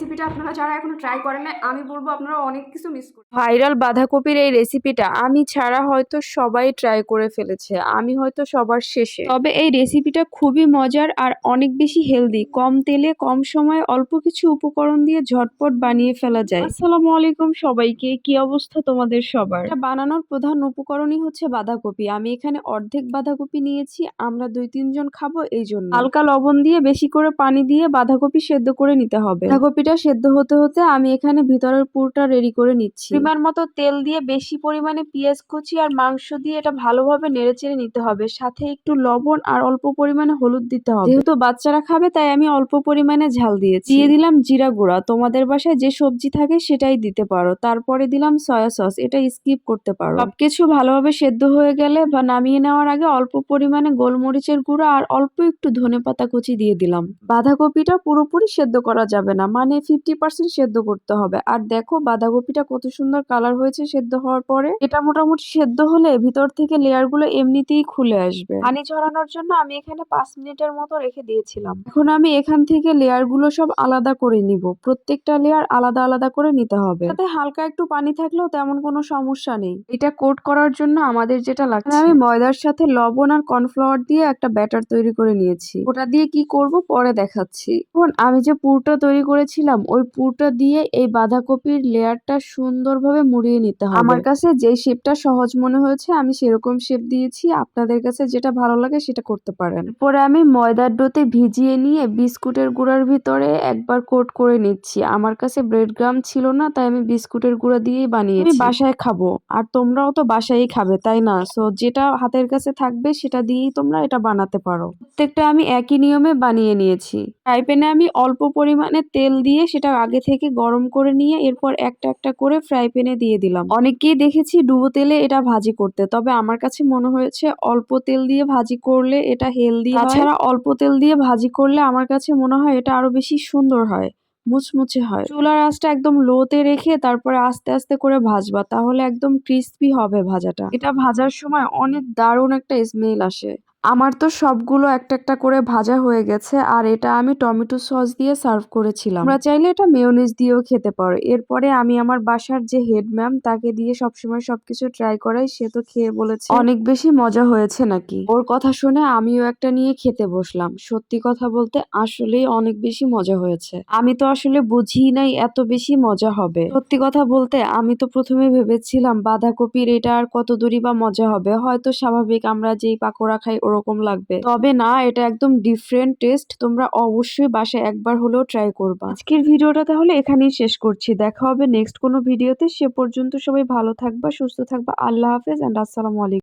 রেসিপিটা আপনারা যারা এখনও ট্রাই করেন না আমি বলব আপনারা অনেক কিছু মিস করছেন ভাইরাল বাঁধাকপির এই রেসিপিটা আমি ছাড়া হয়তো সবাই ট্রাই করে ফেলেছে, আমি হয়তো সবার শেষে। তবে এই রেসিপিটা খুবই মজার আর অনেক বেশি হেলদি কম তেলে, কম সময়ে অল্প কিছু উপকরণ দিয়ে ঝটপট বানিয়ে ফেলা যায়। আসসালামু আলাইকুম সবাইকে, কি অবস্থা তোমাদের সবার? বানানোর প্রধান উপকরণই হচ্ছে বাঁধাকপি, আমি এখানে অর্ধেক বাঁধাকপি নিয়েছি, আমরা দুই তিনজন খাব এই জন্য হালকা লবণ দিয়ে বেশি করে পানি দিয়ে বাঁধাকপি সেদ্ধ করে নিতে হবে। বাঁধাকপিটা সেদ্ধ হতে হতে আমি এখানে ভিতরের পুরটা রেডি করে নিচ্ছি। পরিমাণ মতো তেল দিয়ে বেশি পরিমাণে পেঁয়াজ কুচি আর মাংস দিয়ে এটা ভালোভাবে নেড়েচেড়ে নিতে হবে। সাথে একটু লবণ আর অল্প পরিমাণে হলুদ দিতে হবে। যেহেতু বাচ্চারা খাবে তাই আমি অল্প পরিমাণে ঝাল দিয়েছি। দিয়ে দিলাম জিরা গুঁড়া। তোমাদের বাসায় যে সবজি থাকে সেটাই দিতে পারো। তারপরে দিলাম সয়া সস এটা স্কিপ করতে পারো। সবকিছু ভালোভাবে সেদ্ধ হয়ে গেলে বা নামিয়ে নেওয়ার আগে অল্প পরিমাণে গোলমরিচের গুঁড়া আর অল্প একটু ধনে পাতা কুচি দিয়ে দিলাম। বাঁধাকপিটা পুরোপুরি সেদ্ধ করা যাবে না। মানে ফিফটি পার্সেন্ট সেদ্ধ করতে হবে। আর দেখো বাঁধাকপিটা কত সুন্দর কালার হয়েছে সেদ্ধ হওয়ার পরে। এটা মোটামুটি সেদ্ধ হলে ভিতর থেকে লেয়ারগুলো এমনিতেই খুলে আসবে। পানি ঝরানোর জন্য আমি এখানে পাঁচ মিনিটের মতো রেখে দিয়েছিলাম। এখন আমি এখান থেকে লেয়ারগুলো সব আলাদা করে নিব। প্রত্যেকটা লেয়ার আলাদা আলাদা করে নিতে হবে। তাতে হালকা একটু পানি থাকলেও তেমন কোনো সমস্যা নেই। এটা কোট করার জন্য আমাদের যেটা লাগছে। আমি ময়দার সাথে লবণ আর কর্নফ্লাওয়ার দিয়ে একটা ব্যাটার তৈরি করে নিয়েছি। ওটা দিয়ে কি করব পরে দেখাচ্ছি। এখন আমি যে পুরটা তৈরি করেছিলাম ওই পুরটা দিয়ে এই বাঁধাকপির লেয়ারটা সুন্দরভাবে মুড়িয়ে নিতে হবে। আমার কাছে যে শেপটা সহজ মনে হয়েছে আমি সেরকম শেপ দিয়েছি। আপনাদের কাছে যেটা ভালো লাগে সেটা করতে পারেন। পরে আমি ময়দার ডোতে ভিজিয়ে নিয়ে বিস্কুটের গুঁড়ার ভিতরে একবার কোট করে নিচ্ছি। আমার কাছে ব্রেড গ্রাম ছিল না তাই আমি বিস্কুটের গুঁড়া দিয়েই বানিয়েছি। আমি বাসায় খাব আর তোমরাও তো বাসায়ই খাবে তাই না? সো যেটা হাতের কাছে থাকবে সেটা দিয়েই তোমরা এটা বানাতে পারো। প্রত্যেকটা আমি একই নিয়মে বানিয়ে নিয়েছি। ফ্রাই প্যানে আমি অল্প পরিমাণে তেল দিয়ে সেটা আগে থেকে গরম করে নিয়ে এরপর একটা একটা করে ফ্রাই প্যানে দিয়ে দিলাম। অনেকেই দেখেছি ডুবো তেলে এটা ভাজি করতে, তবে আমার কাছে মনে হয়েছে অল্প তেল দিয়ে ভাজি করলে এটা হেলদি তাছাড়া অল্প তেল দিয়ে ভাজি করলে আমার কাছে মনে হয় এটা আরও বেশি সুন্দর হয়, মুচমুচে হয়। চুলার আঁচটা একদম লোতে রেখে তারপরে আস্তে আস্তে করে ভাজবা, তাহলে একদম ক্রিস্পি হবে ভাজাটা। এটা ভাজার সময় অনেক দারুণ একটা স্মেল আসে। আমার তো সবগুলো একটা একটা করে ভাজা হয়ে গেছে, আর এটা আমি টমেটো সস দিয়ে সার্ভ করেছিলাম। তোমরা চাইলে এটা মেয়োনিজ দিয়েও খেতে পারো। এরপরে আমি আমার বাসার যে হেড ম্যাম, তাকে দিয়ে সবসময় সবকিছু ট্রাই করাই, সে তো খেয়ে বলেছে। অনেক বেশি মজা হয়েছে নাকি? ওর কথা শুনে আমিও একটা নিয়ে খেতে বসলাম। সত্যি কথা বলতে আসলেই অনেক বেশি মজা হয়েছে। আমি তো আসলে বুঝি নাই এত বেশি মজা হবে। সত্যি কথা বলতে আমি তো প্রথমে ভেবেছিলাম বাঁধাকপির এটা আর কত দূরই বা মজা হবে। হয়তো স্বাভাবিক আমরা যেই পাকোড়া খাই ওরকম লাগবে। তবে না এটা একদম ডিফারেন্ট টেস্ট তোমরা অবশ্যই বাসে একবার হলেও ট্রাই করবা। আজকের ভিডিওটা তাহলে এখানেই শেষ করছি। দেখা হবে নেক্সট কোনো ভিডিওতে। সে পর্যন্ত সবাই ভালো থাকবা সুস্থ থাকবা। আল্লাহ হাফেজ অ্যান্ড আসসালামু আলাইকুম।